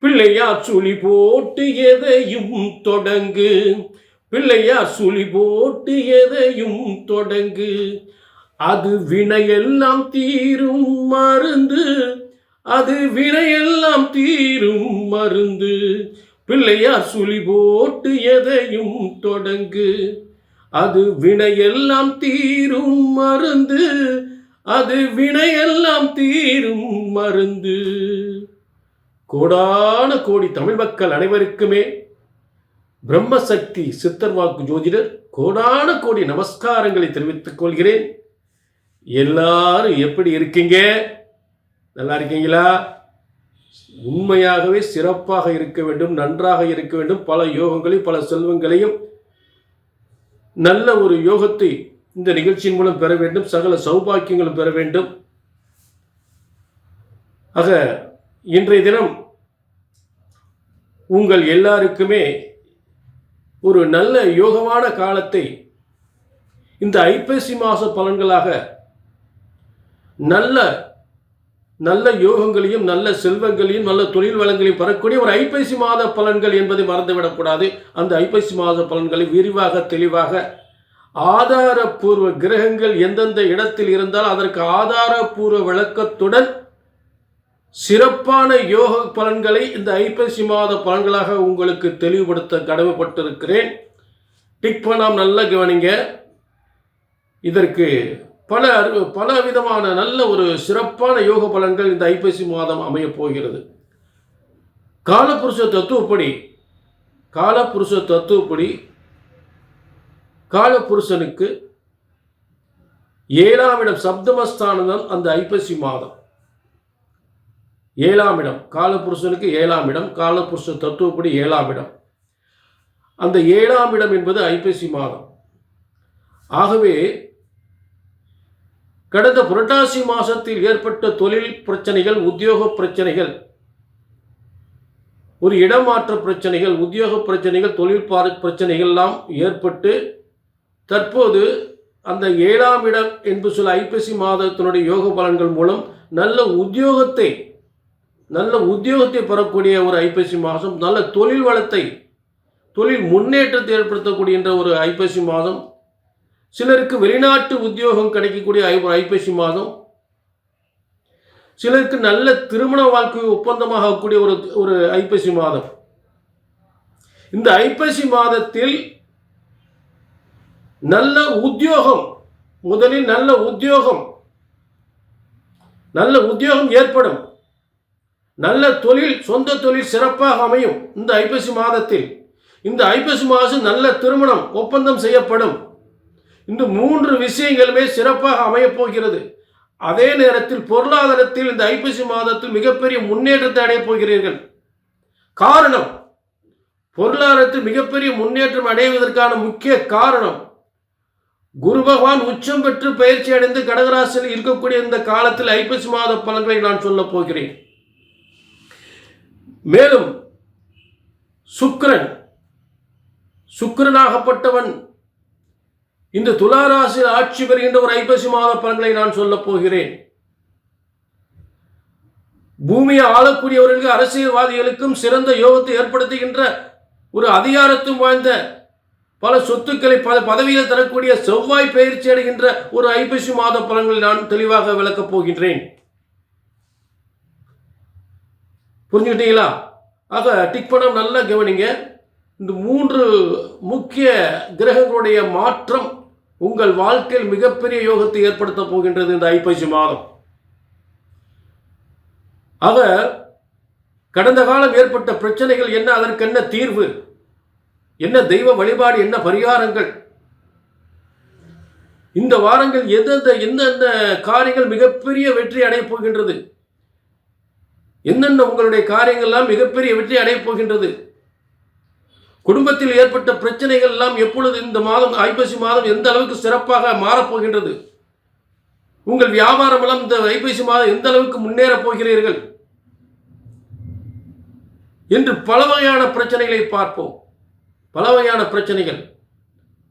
பிள்ளையா சுழி போட்டு எதையும் தொடங்கு. பிள்ளையா சுழி போட்டு எதையும் தொடங்கு. அது வினையெல்லாம் தீரும் மருந்து. அது வினையெல்லாம் தீரும் மருந்து. பிள்ளையா சுழி போட்டு எதையும் தொடங்கு. அது வினையெல்லாம் தீரும் மருந்து. அது வினையெல்லாம் தீரும் மருந்து. கோடான கோடி தமிழ் மக்கள் அனைவருக்குமே பிரம்மசக்தி சித்தர் வாக்கு ஜோதிடர் கோடான கோடி நமஸ்காரங்களை தெரிவித்துக் கொள்கிறேன். எல்லாரும் எப்படி இருக்கீங்க? நல்லா இருக்கீங்களா? உண்மையாகவே சிறப்பாக இருக்க வேண்டும் நன்றாக இருக்க வேண்டும். பல யோகங்களையும் பல செல்வங்களையும் நல்ல ஒரு யோகத்தை இந்த நிகழ்ச்சியின் மூலம் பெற வேண்டும். சகல சௌபாக்கியங்களும் பெற வேண்டும். ஆக இன்றைய தினம் உங்கள் எல்லாருக்குமே ஒரு நல்ல யோகமான காலத்தை இந்த ஐப்பசி மாத பலன்களாக நல்ல நல்ல யோகங்களையும் நல்ல செல்வங்களையும் நல்ல தொழில் வளங்களையும் பெறக்கூடிய ஒரு ஐப்பசி மாத பலன்கள் என்பதை மறந்துவிடக்கூடாது. அந்த ஐப்பசி மாத பலன்களை விரிவாக தெளிவாக ஆதாரப்பூர்வ கிரகங்கள் எந்தெந்த இடத்தில் இருந்தால் அதற்கு ஆதாரப்பூர்வ விளக்கத்துடன் சிறப்பான யோக பலன்களை இந்த ஐப்பசி மாத பலன்களாக உங்களுக்கு தெளிவுபடுத்த கடமைப்பட்டிருக்கிறேன். டிக் பண்ணாம் நல்லா கவனிங்க. இதற்கு பல அறிவு பல விதமான நல்ல ஒரு சிறப்பான யோக பலன்கள் இந்த ஐப்பசி மாதம் அமையப் போகிறது. காலப்புருஷ தத்துவப்படி காலபுருஷ தத்துவப்படி காலபுருஷனுக்கு ஏழாம் இடம் சப்தமஸ்தானம் தான் அந்த ஐப்பசி மாதம். ஏழாம் இடம். காலபுருஷனுக்கு ஏழாம் இடம். காலபுருஷ தத்துவப்படி ஏழாம் இடம். அந்த ஏழாம் இடம் என்பது ஐப்பசி மாதம். ஆகவே கடந்த புரட்டாசி மாதத்தில் ஏற்பட்ட தொழில் பிரச்சனைகள் உத்தியோக பிரச்சனைகள் ஒரு இடமாற்ற பிரச்சனைகள் உத்தியோக பிரச்சனைகள் தொழில் பிரச்சனைகள்லாம் ஏற்பட்டு தற்போது அந்த ஏழாம் இடம் என்று சொல்ல ஐப்பசி மாதத்தினுடைய யோக பலன்கள் மூலம் நல்ல உத்தியோகத்தை நல்ல உத்தியோகத்தை பெறக்கூடிய ஒரு ஐப்பசி மாதம் நல்ல தொழில் வளத்தை தொழில் முன்னேற்றத்தை ஏற்படுத்தக்கூடிய ஒரு ஐப்பசி மாதம் சிலருக்கு வெளிநாட்டு உத்தியோகம் கிடைக்கக்கூடிய ஐ ஐப்பசி மாதம் சிலருக்கு நல்ல திருமண வாழ்க்கை ஒப்பந்தமாகக்கூடிய ஒரு ஒரு ஐப்பசி மாதம். இந்த ஐப்பசி மாதத்தில் நல்ல உத்தியோகம் முதலில் நல்ல உத்தியோகம் நல்ல உத்தியோகம் ஏற்படும். நல்ல தொழில் சொந்த தொழில் சிறப்பாக அமையும். இந்த ஐப்பசி மாதத்தில் இந்த ஐப்பசி மாதம் நல்ல திருமணம் ஒப்பந்தம் செய்யப்படும். இந்த மூன்று விஷயங்களுமே சிறப்பாக அமையப் போகிறது. அதே நேரத்தில் பொருளாதாரத்தில் இந்த ஐப்பசி மாதத்தில் மிகப்பெரிய முன்னேற்றத்தை அடையப் போகிறீர்கள். காரணம் பொருளாதாரத்தில் மிகப்பெரிய முன்னேற்றம் அடைவதற்கான முக்கிய காரணம் குரு பகவான் உச்சம் பெற்று பயிற்சி அடைந்து கடகராசியில் இருக்கக்கூடிய இந்த காலத்தில் ஐப்பசி மாத பலன்களை நான் சொல்லப் போகிறேன். மேலும் சுக்கரன் சுக்கரனாகப்பட்டவன் இந்த துளாராசியில் ஆட்சி பெறுகின்ற ஒரு ஐப்பசி மாத பலன்களை நான் சொல்லப் போகிறேன். பூமியை ஆளக்கூடியவர்களுக்கு அரசியல்வாதிகளுக்கும் சிறந்த யோகத்தை ஏற்படுத்துகின்ற ஒரு அதிகாரத்தும் வாய்ந்த பல சொத்துக்களை பல பதவியில் தரக்கூடிய செவ்வாய் பயிற்சி அடைகின்ற ஒரு ஐப்பசி மாத பலன்களை நான் தெளிவாக விளக்கப் போகின்றேன். புரிஞ்சுக்கிட்டீங்களா? ஆக டிக் பணம் நல்லா கவனிங்க. இந்த மூன்று முக்கிய கிரகங்களுடைய மாற்றம் உங்கள் வாழ்க்கையில் மிகப்பெரிய யோகத்தை ஏற்படுத்த போகின்றது இந்த ஐப்பசி மாதம். ஆக கடந்த காலம் ஏற்பட்ட பிரச்சனைகள் என்ன? அதற்கு என்ன தீர்வு? என்ன தெய்வ வழிபாடு? என்ன பரிகாரங்கள்? இந்த வாரங்கள் எந்தெந்த எந்தெந்த காரியங்கள் மிகப்பெரிய வெற்றி அடையப் போகின்றது? என்னென்ன உங்களுடைய காரியங்கள்லாம் மிகப்பெரிய வெற்றி அடையப் போகின்றது? குடும்பத்தில் ஏற்பட்ட பிரச்சனைகள் எல்லாம் எப்பொழுது இந்த மாதம் ஐப்பசி மாதம் எந்த அளவுக்கு சிறப்பாக மாறப்போகின்றது உங்கள் வியாபாரம் எல்லாம் இந்த ஐப்பசி மாதம் எந்த அளவுக்கு முன்னேறப் போகிறீர்கள்? என்று பல வகையான பிரச்சனைகளை பார்ப்போம். பல வகையான பிரச்சனைகள்.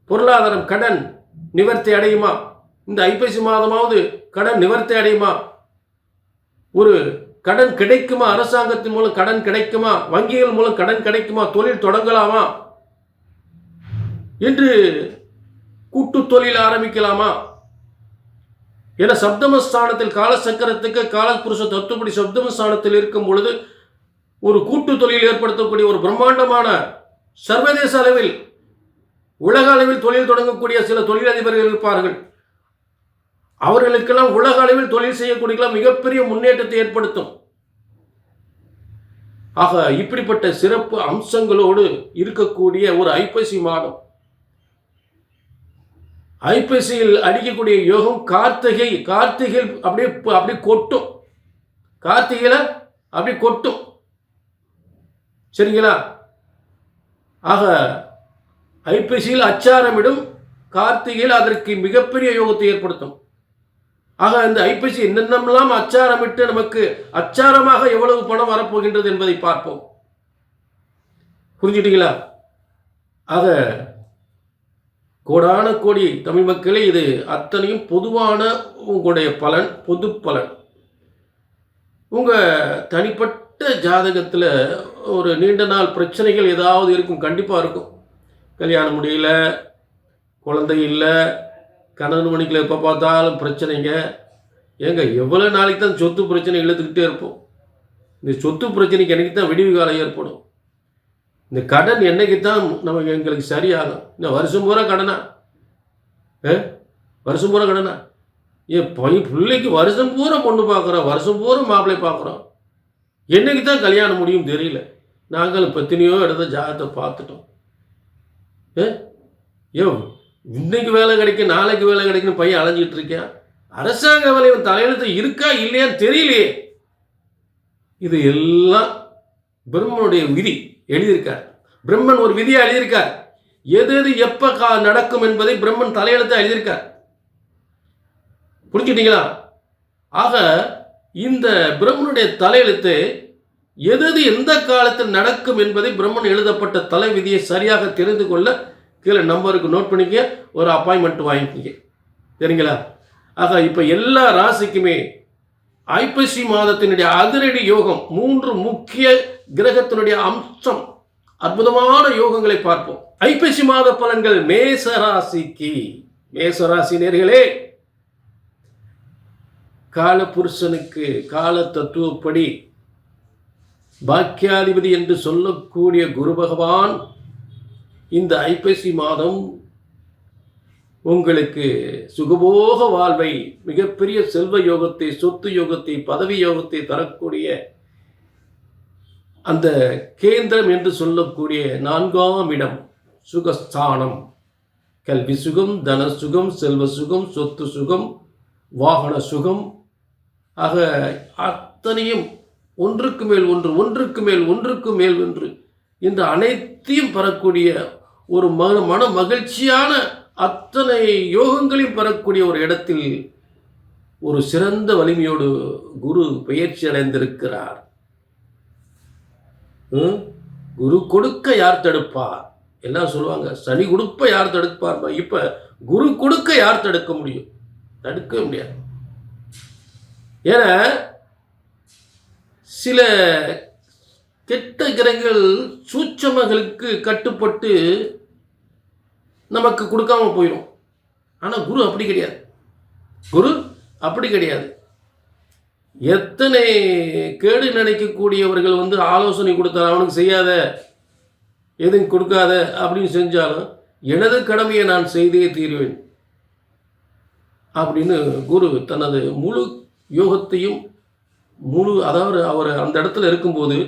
பொருளாதாரம் கடன் நிவர்த்தி அடையுமா? இந்த ஐப்பசி மாதமாவது கடன் நிவர்த்தி அடையுமா? ஒரு கடன் கிடைக்குமா? அரசாங்கத்தின் மூலம் கடன் கிடைக்குமா? வங்கிகள் மூலம் கடன் கிடைக்குமா? தொழில் தொடங்கலாமா? என்று கூட்டு தொழில் ஆரம்பிக்கலாமா? என சப்தமஸ்தானத்தில் காலசக்கரத்துக்கு காலபுருஷ தத்துப்படி சப்தமஸ்தானத்தில் இருக்கும் பொழுது ஒரு கூட்டு தொழில் ஏற்படுத்தக்கூடிய ஒரு பிரம்மாண்டமான சர்வதேச அளவில் உலக அளவில் தொழில் தொடங்கக்கூடிய சில தொழிலதிபர்கள் இருப்பார்கள். அவர்களுக்கெல்லாம் உலக அளவில் தொழில் செய்யக்கூடிய மிகப்பெரிய முன்னேற்றத்தை ஏற்படுத்தும். ஆக இப்படிப்பட்ட சிறப்பு அம்சங்களோடு இருக்கக்கூடிய ஒரு ஐப்பசி மாதம். ஐப்பசியில் அடிக்கக்கூடிய யோகம் கார்த்திகை கார்த்திகை அப்படியே அப்படியே கொட்டும். கார்த்திகையில் அப்படி கொட்டும். சரிங்களா? ஆக ஐப்பசியில் அச்சாரமிடும் கார்த்திகையில் அதற்கு மிகப்பெரிய யோகத்தை ஏற்படுத்தும். ஆக இந்த ஐப்பசி என்னென்னலாம் அச்சாரமிட்டு நமக்கு அச்சாரமாக எவ்வளவு பணம் வரப்போகின்றது என்பதை பார்ப்போம். புரிஞ்சுட்டீங்களா ஆக கோடான கோடி தமிழ் மக்களே இது அத்தனையும் பொதுவான உங்களுடைய பலன் பொது பலன். உங்கள் தனிப்பட்ட ஜாதகத்தில் ஒரு நீண்ட நாள் பிரச்சனைகள் ஏதாவது இருக்கும் கண்டிப்பாக இருக்கும். கல்யாணம் முடியல குழந்தை இல்லை கணவன் மணிக்கில் எப்போ பார்த்தாலும் பிரச்சனைங்க. ஏங்க எவ்வளோ நாளைக்கு தான் சொத்து பிரச்சனை இழுத்துக்கிட்டே இருப்போம். இந்த சொத்து பிரச்சனைக்கு என்னைக்கு தான் விடிவு காலம் ஏற்படும். இந்த கடன் என்னைக்கு தான் நமக்கு எங்களுக்கு சரியாகும். இந்த வருஷம் பூரா கடனா? ஏ? வருஷம் பூரா கடனா? ஏன் பை பிள்ளைக்கு வருஷம் பூரா பொண்ணு பார்க்குறோம். வருஷம் பூரா மாப்பிள்ளை பார்க்குறோம். என்னைக்கு தான் கல்யாணம் முடியும் தெரியல. நாங்கள் பத்தினியோ இடத்த ஜாதகத்தை பார்த்துட்டோம். ஏ? ஏன் இன்னைக்கு வேலை கிடைக்கும் நாளைக்கு வேலை கிடைக்குன்னு பையன் அலைஞ்சிட்டு இருக்கேன் அரசாங்க வேலை தலையெழுத்து இருக்கா இல்லையான்னு தெரியலையே. இது எல்லாம் பிரம்மனுடைய விதி எழுதியிருக்கார். பிரம்மன் ஒரு விதியை எழுதியிருக்கார். எது எது எப்ப கா நடக்கும் என்பதை பிரம்மன் தலையெழுத்து எழுதியிருக்கார். புரிஞ்சுட்டீங்களா ஆக இந்த பிரம்மனுடைய தலையெழுத்து எது எது எந்த காலத்தில் நடக்கும் என்பதை பிரம்மன் எழுதப்பட்ட தலை விதியை சரியாக தெரிந்து கொள்ள கீழே நம்பருக்கு நோட் பண்ணிக்க ஒரு அப்பாயின்மெண்ட் வாங்கிக்கிங்க. சரிங்களா ஆக இப்போ எல்லா ராசிக்குமே ஐப்பசி மாதத்தினுடைய அதிரடி யோகம் மூன்று முக்கிய கிரகத்தினுடைய அம்சம். அற்புதமான யோகங்களை பார்ப்போம். ஐப்பசி மாத பலன்கள் மேச ராசிக்கு. மேச ராசி நேர்களே கால தத்துவப்படி பாக்கியாதிபதி என்று சொல்லக்கூடிய குரு பகவான் இந்த ஐப்பசி மாதம் உங்களுக்கு சுகபோக வாழ்வை மிகப்பெரிய செல்வ யோகத்தை சொத்து யோகத்தை பதவி யோகத்தை தரக்கூடிய அந்த கேந்திரம் என்று சொல்லக்கூடிய நான்காம் இடம் சுகஸ்தானம். கல்வி சுகம் தன சுகம் செல்வ சுகம் சொத்து சுகம் வாகன சுகம். ஆக அத்தனையும் ஒன்றுக்கு மேல் ஒன்று ஒன்றுக்கு மேல் ஒன்றுக்கு மேல் ஒன்று இந்த அனைத்தையும் பெறக்கூடிய ஒரு மன மன மகிழ்ச்சியான அத்தனை யோகங்களையும் பெறக்கூடிய ஒரு இடத்தில் ஒரு சிறந்த வலிமையோடு குரு பயிற்சி அடைந்திருக்கிறார். குரு கொடுக்க யார் தடுப்பார்? எல்லாம் சொல்லுவாங்க சனி கொடுப்ப யார் தடுப்பார் இப்ப குரு கொடுக்க யார் தடுக்க முடியும்? தடுக்க முடியாது. ஏன்னா சில கெட்ட கிரகங்கள் சூட்சமங்களுக்கு கட்டுப்பட்டு நமக்கு கொடுக்காம போயிடும் ஆனால் குரு அப்படி கிடையாது. குரு அப்படி கிடையாது. எத்தனை கேடு நினைக்கக்கூடியவர்கள் வந்து ஆலோசனை கொடுத்தாலும் அவனுக்கு செய்யாத எதுவும் கொடுக்காத அப்படின்னு செஞ்சாலும் எனது கடமையை நான் செய்தே தீருவேன் அப்படின்னு குரு தனது முழு யோகத்தையும் முழு அதாவது அவர் அந்த இடத்துல இருக்கும்போது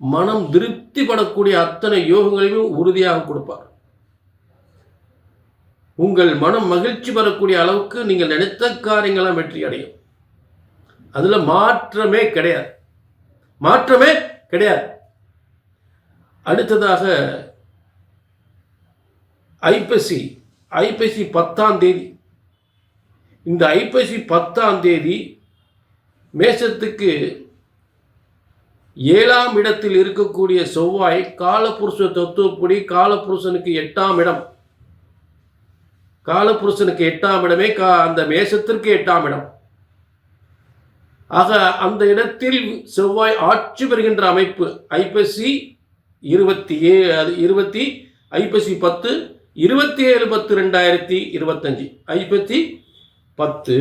மனம் திருப்திப்படக்கூடிய அத்தனை யோகங்களையும் உறுதியாக கொடுப்பார். உங்கள் மனம் மகிழ்ச்சி பெறக்கூடிய அளவுக்கு நீங்கள் நினைத்த காரியங்களாம் வெற்றி அடையும். அதில் மாற்றமே கிடையாது. மாற்றமே கிடையாது. அடுத்ததாக ஐப்பசி ஐப்பசி பத்தாம் தேதி. இந்த ஐப்பசி பத்தாம் தேதி மேஷத்துக்கு ஏழாம் இடத்தில் இருக்கக்கூடிய செவ்வாய் காலபுருஷ தத்துவப்படி காலபுருஷனுக்கு எட்டாம் இடம். காலபுருஷனுக்கு எட்டாம் இடமே கா அந்த மேஷத்திற்கு எட்டாம் இடம். ஆக அந்த இடத்தில் செவ்வாய் ஆட்சி பெறுகின்ற அமைப்பு ஐப்பசி இருபத்தி ஏழு இருபத்தி ஐப்பசி பத்து இருபத்தி ஏழு பத்து ரெண்டாயிரத்தி இருபத்தஞ்சி. ஐப்பத்தி பத்து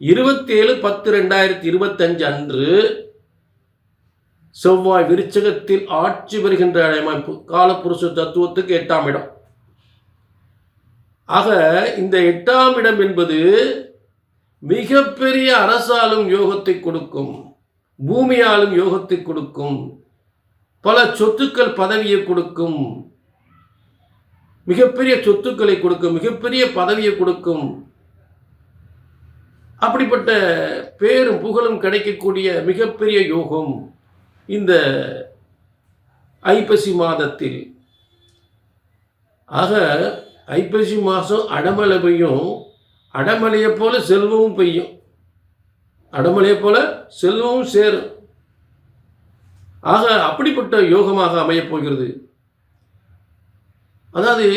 இருபத்தி ஏழு பத்து ரெண்டாயிரத்தி இருபத்தஞ்சு அன்று செவ்வாய் விருச்சகத்தில் ஆட்சி பெறுகின்ற அமைப்பு காலப்புருஷ தத்துவத்துக்கு எட்டாம் இடம். ஆக இந்த எட்டாம் இடம் என்பது மிகப்பெரிய அரசாலும் யோகத்தை கொடுக்கும் பூமியாலும் யோகத்தை கொடுக்கும் பல சொத்துக்கள் பதவியை கொடுக்கும் மிகப்பெரிய சொத்துக்களை கொடுக்கும் மிகப்பெரிய பதவியை கொடுக்கும். அப்படிப்பட்ட பேரும் புகழும் கிடைக்கக்கூடிய மிகப்பெரிய யோகம் இந்த ஐப்பசி மாதத்தில். ஆக ஐப்பசி மாதம் அடமலை பெய்யும். அடமலையை போல செல்வமும் பெய்யும். அடமலையை போல செல்வமும் சேரும். ஆக அப்படிப்பட்ட யோகமாக அமையப் போகிறது. அதாவது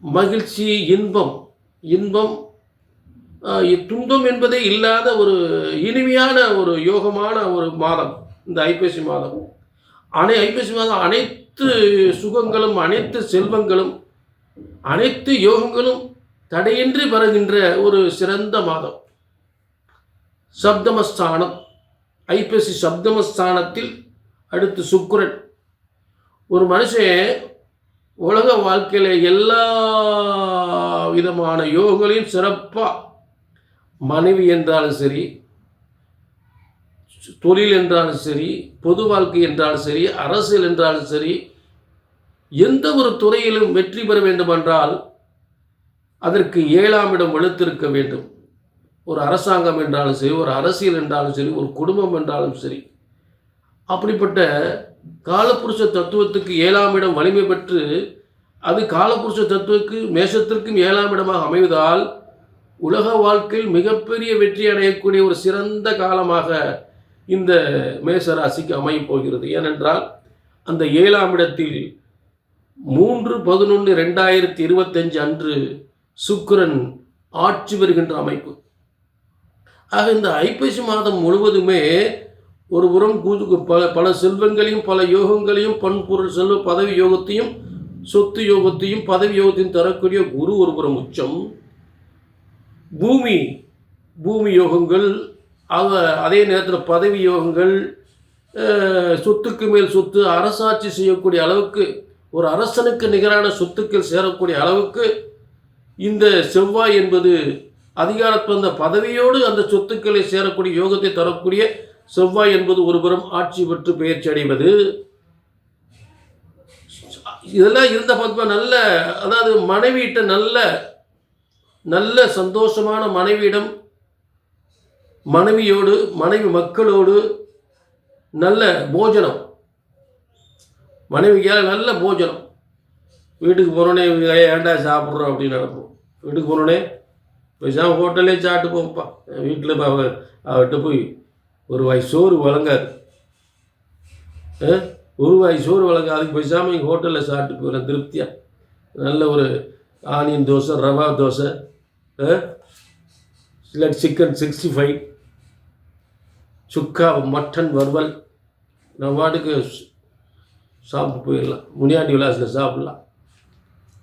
மகிழ்ச்சி இன்பம் இன்பம் துன்பம் என்பதே இல்லாத ஒரு இனிமையான ஒரு யோகமான ஒரு மாதம் இந்த ஐப்பசி மாதம். அனை ஐப்பசி மாதம் அனைத்து சுகங்களும் அனைத்து செல்வங்களும் அனைத்து யோகங்களும் தடையின்றி வருகின்ற ஒரு சிறந்த மாதம். சப்தமஸ்தானம். ஐப்பசி சப்தமஸ்தானத்தில் அடுத்து சுக்கரன். ஒரு மனுஷன் உலக வாழ்க்கையில் எல்லா விதமான யோகங்களையும் சிறப்பாக மனைவி என்றாலும் சரி தொழில் என்றாலும் சரி பொது வாழ்க்கை என்றாலும் சரி அரசியல் என்றாலும் சரி எந்த ஒரு துறையிலும் வெற்றி பெற வேண்டுமென்றால் அதற்கு ஏழாம் இடம் வலுத்திருக்க வேண்டும். ஒரு அரசாங்கம் என்றாலும் சரி ஒரு அரசியல் என்றாலும் சரி ஒரு குடும்பம் என்றாலும் சரி. அப்படிப்பட்ட காலப்புருஷ தத்துவத்துக்கு ஏழாம் இடம் வலிமை பெற்று அது காலப்புருஷ தத்துவக்கு மேஷத்திற்கும் ஏழாம் இடமாக அமைவதால் உலக வாழ்க்கையில் மிகப்பெரிய வெற்றி அடையக்கூடிய ஒரு சிறந்த காலமாக இந்த மேச ராசிக்கு அமையப் போகிறது. ஏனென்றால் அந்த ஏழாம் இடத்தில் மூன்று பதினொன்று ரெண்டாயிரத்தி இருபத்தஞ்சு அன்று சுக்கரன் ஆட்சி பெறுகின்ற அமைப்பு. ஆக இந்த ஐப்பசி மாதம் முழுவதுமே ஒரு புறம் கூது பல பல செல்வங்களையும் பல யோகங்களையும் பண்பொருள் செல்வ பதவி யோகத்தையும் சொத்து யோகத்தையும் பதவி யோகத்தையும் தரக்கூடிய குரு ஒரு புறம் உச்சம். பூமி பூமி யோகங்கள் அவ அதே நேரத்தில் பதவி யோகங்கள் சொத்துக்கு மேல் சொத்து அரசாட்சி செய்யக்கூடிய அளவுக்கு ஒரு அரசனுக்கு நிகரான சொத்துக்கள் சேரக்கூடிய அளவுக்கு இந்த செவ்வாய் என்பது அதிகாரத்து வந்த பதவியோடு அந்த சொத்துக்களை சேரக்கூடிய யோகத்தை தரக்கூடிய செவ்வாய் என்பது ஒருபுறம் ஆட்சி பெற்று பயிற்சி அடைவது. இதெல்லாம் இருந்த பார்த்தா நல்ல அதாவது மனைவியிட்ட நல்ல நல்ல சந்தோஷமான மனைவியிடம் மனைவியோடு மனைவி மக்களோடு நல்ல போஜனம். மனைவிக்காக நல்ல போஜனம். வீட்டுக்கு போனோடனே ஏன்டா சாப்பிட்றோம் அப்படின்னு நினைப்போம். வீட்டுக்கு போனோடனே பேசாம ஹோட்டல்லே சாப்பிட்டு போப்பா வீட்டில் அவ அவர்கிட்ட போய் ஒரு வாய் சோறு வழங்காது. ஆ? ஒரு வாய் சோறு வழங்க அதுக்கு பேசாமல் இங்கே ஹோட்டலில் சாப்பிட்டு போகிறேன் திருப்தியாக நல்ல ஒரு ஆனியன் தோசை ரவா தோசை ஆ? இல்லை சிக்கன் சிக்ஸ்டி ஃபைவ் சுக்கா மட்டன் வறுவல் நம்ம பாட்டுக்கு சாப்பிட்டு போயிடலாம். முனியாண்டி விலாசில் சாப்பிட்லாம்.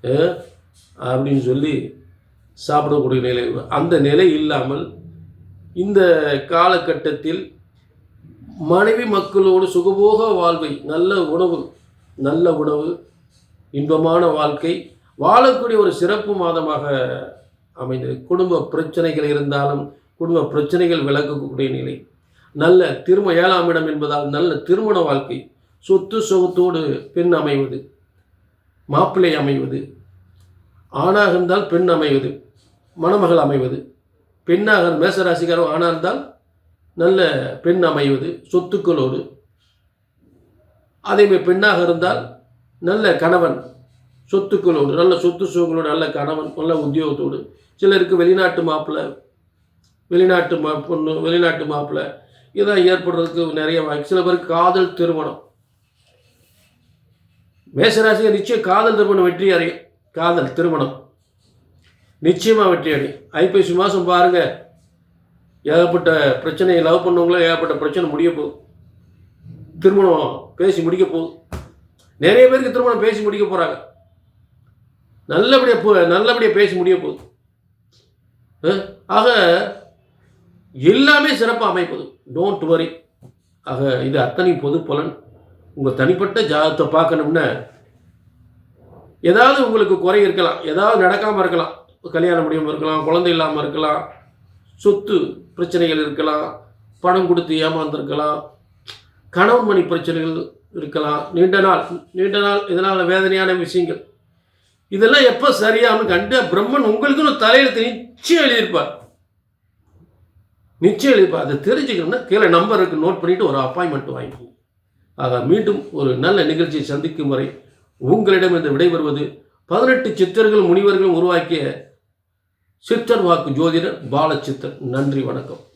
ஆ? அப்படின்னு சொல்லி சாப்பிடக்கூடிய நிலை. அந்த நிலை இல்லாமல் இந்த காலகட்டத்தில் மனைவி மக்களோடு சுகபோக வாழ்வை நல்ல உணவு நல்ல உணவு இன்பமான வாழ்க்கை வாழக்கூடிய ஒரு சிறப்பு மாதமாக அமைந்தது. குடும்ப பிரச்சனைகள் இருந்தாலும் குடும்ப பிரச்சனைகள் விளக்கக்கூடிய நிலை. நல்ல திரும ஏழாம் இடம் என்பதால் நல்ல திருமண வாழ்க்கை. சொத்து சுகத்தோடு பெண் அமைவது மாப்பிள்ளை அமைவது ஆணாக இருந்தால் பெண் அமைவது மணமகள் அமைவது பெண்ணாக மேசராசிக்காரன் ஆணாக இருந்தால் நல்ல பெண் அமைவது சொத்துக்களோடு. அதேமாதிரி பெண்ணாக இருந்தால் நல்ல கணவன் சொத்துக்களோடு நல்ல சொத்து சுகங்களோடு நல்ல கணவன் நல்ல உத்தியோகத்தோடு. சிலருக்கு வெளிநாட்டு மாப்பிள்ளை வெளிநாட்டு மா பொண்ணு வெளிநாட்டு மாப்பிள்ளை இதெல்லாம் ஏற்படுறதுக்கு நிறைய வாய்ப்பு. சில பேருக்கு காதல் திருமணம். மேசராசிக்கு நிச்சயம் காதல் திருமணம் வெற்றி அடையும் காதல் திருமணம். நிச்சயமாக வெற்றி அடையும் ஐப்பசி மாதம் பாருங்கள் ஏகப்பட்ட பிரச்சனை லவ் பண்ணவங்கள ஏகப்பட்ட பிரச்சனை முடிய போகுது திருமணம் பேசி முடிக்க போகுது நிறைய பேருக்கு திருமணம் பேசி முடிக்க போகிறாங்க நல்லபடியாக போ நல்லபடியாக பேசி முடிய போகுது ஆக எல்லாமே சிறப்பாக அமைப்பது. டோன்ட் வரி ஆக இது அத்தனை பொது பலன். உங்கள் தனிப்பட்ட ஜாதகத்தை பார்க்கணும்னா ஏதாவது உங்களுக்கு குறை இருக்கலாம். ஏதாவது நடக்காமல் இருக்கலாம். கல்யாணம் முடியாமல் இருக்கலாம் குழந்தை இல்லாமல் இருக்கலாம் சொத்து பிரச்சனைகள் இருக்கலாம் பணம் கொடுத்து ஏமாந்துருக்கலாம் கணவன் மணி பிரச்சனைகள் இருக்கலாம். நீண்ட நாள் நீண்ட நாள் இதனால் வேதனையான விஷயங்கள். இதெல்லாம் எப்போ சரியாகும் கண்டு பிரம்மன் உங்களுக்குன்னு தலையில் தலையெழுத்து நிச்சயம் எழுதியிருப்பார். நிச்சயம் எழுதியிருப்பார். அதை தெரிஞ்சுக்கணும்னா கீழே நம்பருக்கு நோட் பண்ணிவிட்டு ஒரு அப்பாயின்மெண்ட் வாங்கிக்கோங்க. ஆக மீண்டும் ஒரு நல்ல நிகழ்ச்சியை சந்திக்கும் வரை உங்களிடம் இந்த விடைபெறுவது பதினெட்டு சித்தர்கள் முனிவர்களும் உருவாக்கிய சித்தர் வாக்கு ஜோதிடர் பாலச்சித்தர். நன்றி வணக்கம்.